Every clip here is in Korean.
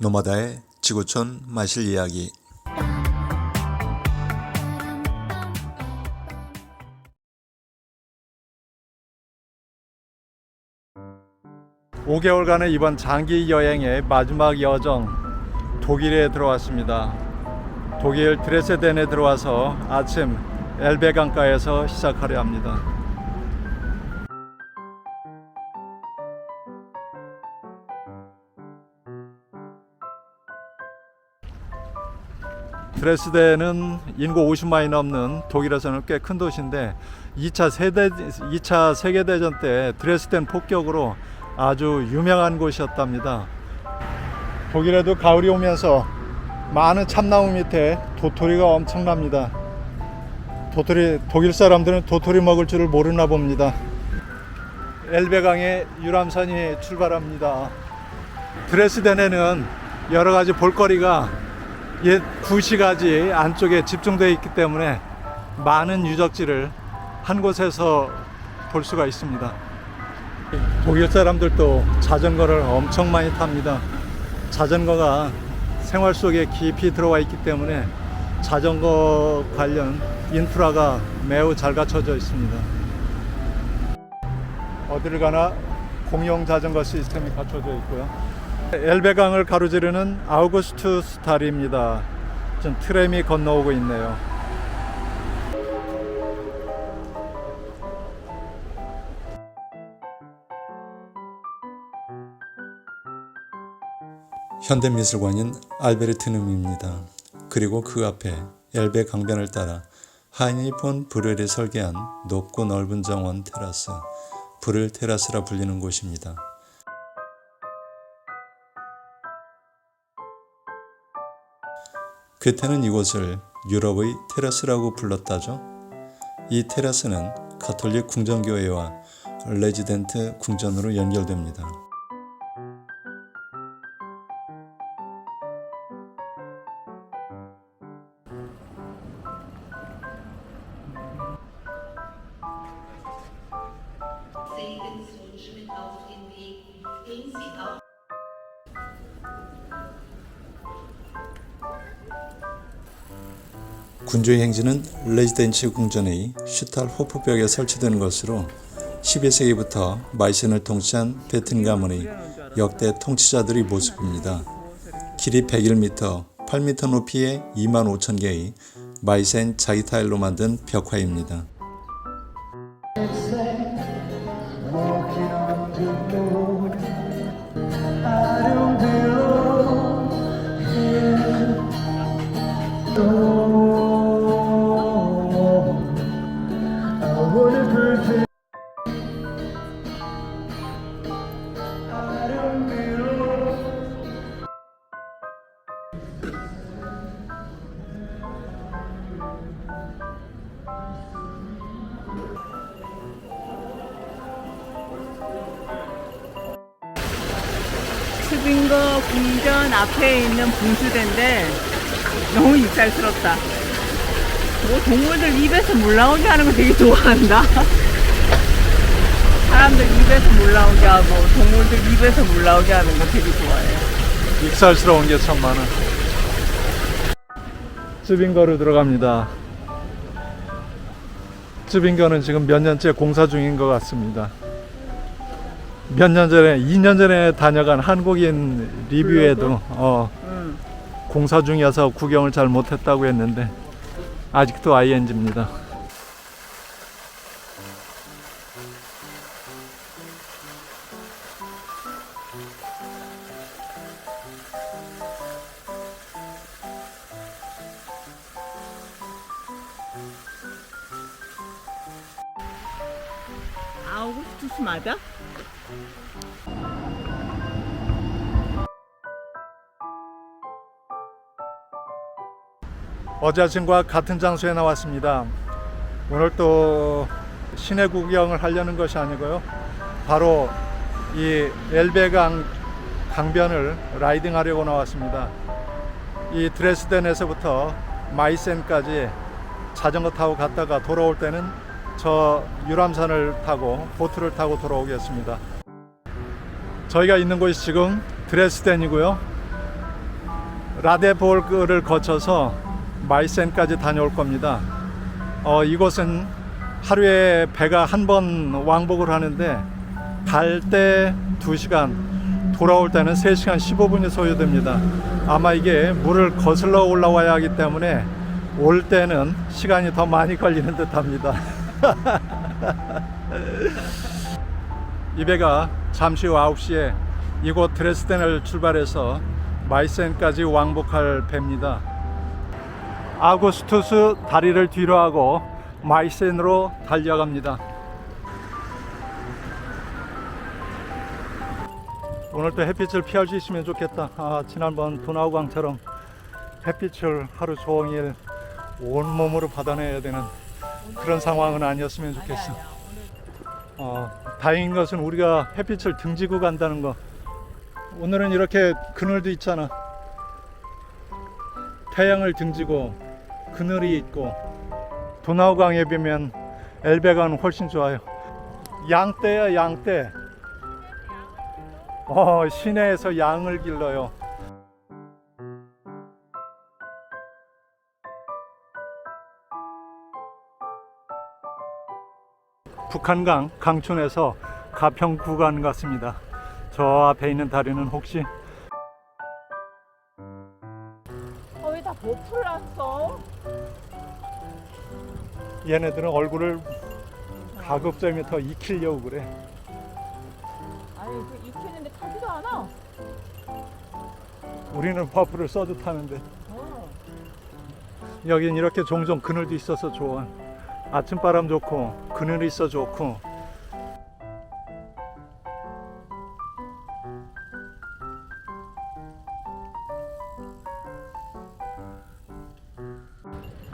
노마다의 지구촌 마실 이야기 오개월간의 이번 장기 여행의 마지막 여정 독일에 들어왔습니다. 독일 드레스덴에 들어와서 아침 엘베 강가에서 시작하려 합니다. 드레스덴은 인구 50만이 넘는 독일에서는 꽤 큰 도시인데 2차 세대 2차 세계 대전 때 드레스덴 폭격으로 아주 유명한 곳이었답니다. 독일에도 가을이 오면서 많은 참나무 밑에 도토리가 엄청납니다. 도토리 독일 사람들은 도토리 먹을 줄을 모르나 봅니다. 엘베강의 유람선이 출발합니다. 드레스덴에는 여러 가지 볼거리가 옛 구시가지 안쪽에 집중되어 있기 때문에 많은 유적지를 한 곳에서 볼 수가 있습니다. 독일 사람들도 자전거를 엄청 많이 탑니다. 자전거가 생활 속에 깊이 들어와 있기 때문에 자전거 관련 인프라가 매우 잘 갖춰져 있습니다. 어디를 가나 공용 자전거 시스템이 갖춰져 있고요. 엘베강을 가로지르는 아우구스투스 다리입니다. 좀 트램이 건너오고 있네요. 현대미술관인 알베르트눔입니다. 그리고 그 앞에 엘베 강변을 따라 하이니 폰 브렐이 설계한 높고 넓은 정원 테라스, 브를 테라스라 불리는 곳입니다. 괴테는 이곳을 유럽의 테라스라고 불렀다죠. 이 테라스는 가톨릭 궁전교회와 레지덴트 궁전으로 연결됩니다. 군주의 행진은 레지덴치 궁전의 슈탈호프벽에 설치되는 것으로 12세기부터 마이센을 통치한 베튼 가문의 역대 통치자들의 모습입니다. 길이 101m, 8m 높이의 2만 5천 개의 마이센 자기 타일로 만든 벽화입니다. 빙거 궁전 앞에 있는 분수대인데 너무 익살스럽다. 뭐 동물들 입에서 물 나오게 하는 거 되게 좋아한다. 사람들 입에서 물 나오게 하고 동물들 입에서 물 나오게 하는 거 되게 좋아해. 익살스러운 게 참 많아. 쯔빙거로 들어갑니다. 쯔빙거는 지금 몇 년째 공사 중인 것 같습니다. 몇 년 전에, 2년 전에 다녀간 한국인 리뷰에도 어, 응. 공사 중이어서 구경을 잘 못했다고 했는데 아직도 ING입니다. 아우구스투스 맞아? 어제 아침과 같은 장소에 나왔습니다. 오늘 또 시내 구경을 하려는 것이 아니고요. 바로 이 엘베강 강변을 라이딩 하려고 나왔습니다. 이 드레스덴에서부터 마이센까지 자전거 타고 갔다가 돌아올 때는 저 유람선을 타고 보트를 타고 돌아오겠습니다. 저희가 있는 곳이 지금 드레스덴이고요. 라데볼그를 거쳐서 마이센까지 다녀올 겁니다. 어, 이곳은 하루에 배가 한 번 왕복을 하는데 갈 때 2시간, 돌아올 때는 3시간 15분이 소요됩니다. 아마 이게 물을 거슬러 올라와야 하기 때문에 올 때는 시간이 더 많이 걸리는 듯 합니다. 이 배가 잠시 후 9시에 이곳 드레스덴을 출발해서 마이센까지 왕복할 배입니다. 아구스투스 다리를 뒤로 하고 마이센으로 달려갑니다. 오늘 또 햇빛을 피할 수 있으면 좋겠다. 아, 지난번 도나우강처럼 햇빛을 하루 종일 온몸으로 받아내야 되는 그런 상황은 아니었으면 좋겠어. 어, 다행인 것은 우리가 햇빛을 등지고 간다는 거. 오늘은 이렇게 그늘도 있잖아. 태양을 등지고 그늘이 있고 도나우강에 비하면 엘베강은 훨씬 좋아요. 양떼야 양떼. 어, 시내에서 양을 길러요. 북한강 강촌에서 가평 구간 같습니다. 저 앞에 있는 다리는 혹시 거의 다 보풀 났어. 얘네들은 얼굴을 가급적이면 더 익히려고 그래. 아니 그 익히는데 타지도 않아. 우리는 퍼프를 써도 타는데 어. 여긴 이렇게 종종 그늘도 있어서 좋아. 아침바람 좋고 그늘이 있어 좋고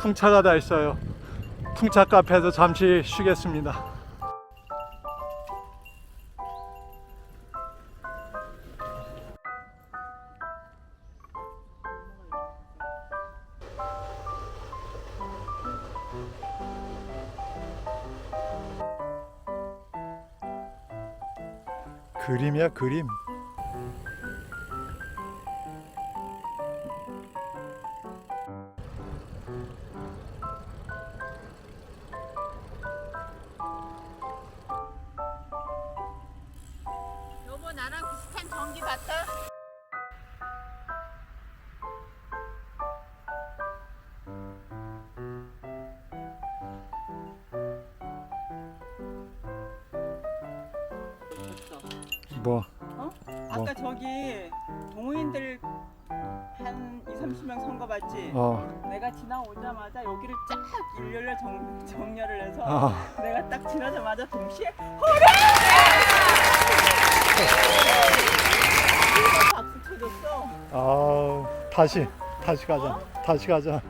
풍차가 다 있어요. 풍차 카페에서 잠시 쉬겠습니다. 그림이야 그림. 여보 나랑 비슷한 전기 봤다. 뭐 어? 아까 저기 동호인들 한 2, 30명 선거 봤지? 어. 내가 지나오자마자 여기를 쫙 일렬로 정, 정렬을 해서 아. 내가 딱 지나자마자 동시에 호라! 박수 쳐줬어. 아 다시 다시 가자. 다시 가자.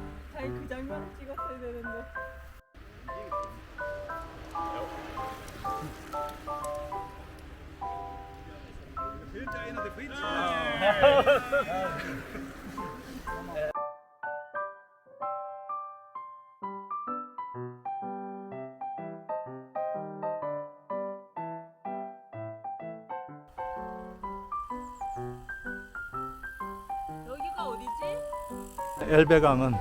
여기가 어디지? 엘베강은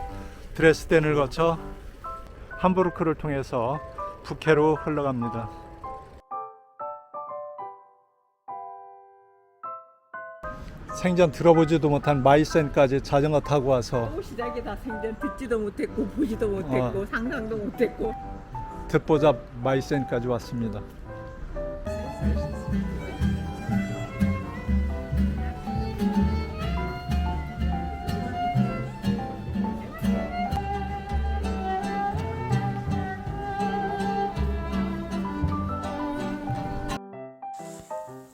드레스덴을 거쳐 함부르크를 통해서 북해로 흘러갑니다. 생전 들어보지도 못한 마이센까지 자전거 타고 와서 또 시작이다. 생전 듣지도 못했고 보지도 못했고 어. 상상도 못했고. 듣보잡 마이센까지 왔습니다.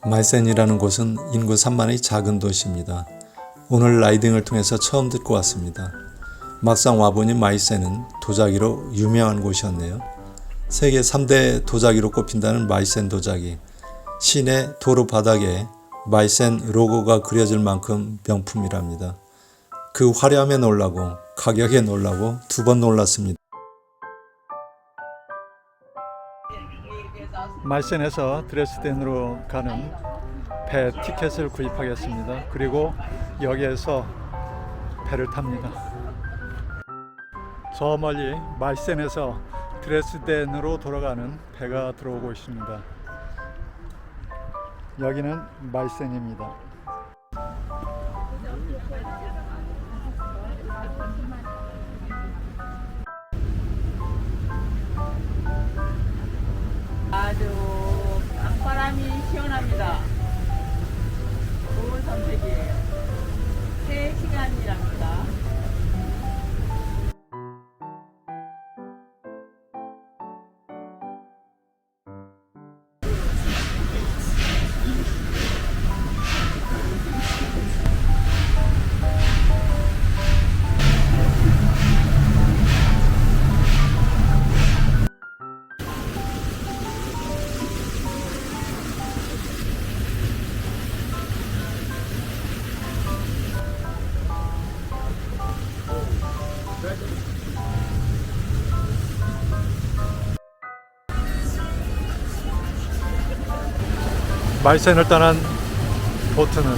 마이센이라는 곳은 인구 3만의 작은 도시입니다. 오늘 라이딩을 통해서 처음 듣고 왔습니다. 막상 와보니 마이센은 도자기로 유명한 곳이었네요. 세계 3대 도자기로 꼽힌다는 마이센 도자기. 시내 도로 바닥에 마이센 로고가 그려질 만큼 명품이랍니다. 그 화려함에 놀라고 가격에 놀라고 두 번 놀랐습니다. 말센에서 드레스덴으로 가는 배 티켓을 구입하겠습니다. 그리고 여기에서 배를 탑니다. 저 멀리 말센에서 드레스덴으로 돌아가는 배가 들어오고 있습니다. 여기는 말센입니다. 말센을 떠난 보트는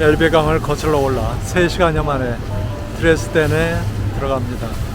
엘베강을 거슬러 올라 3시간여 만에 드레스덴에 들어갑니다.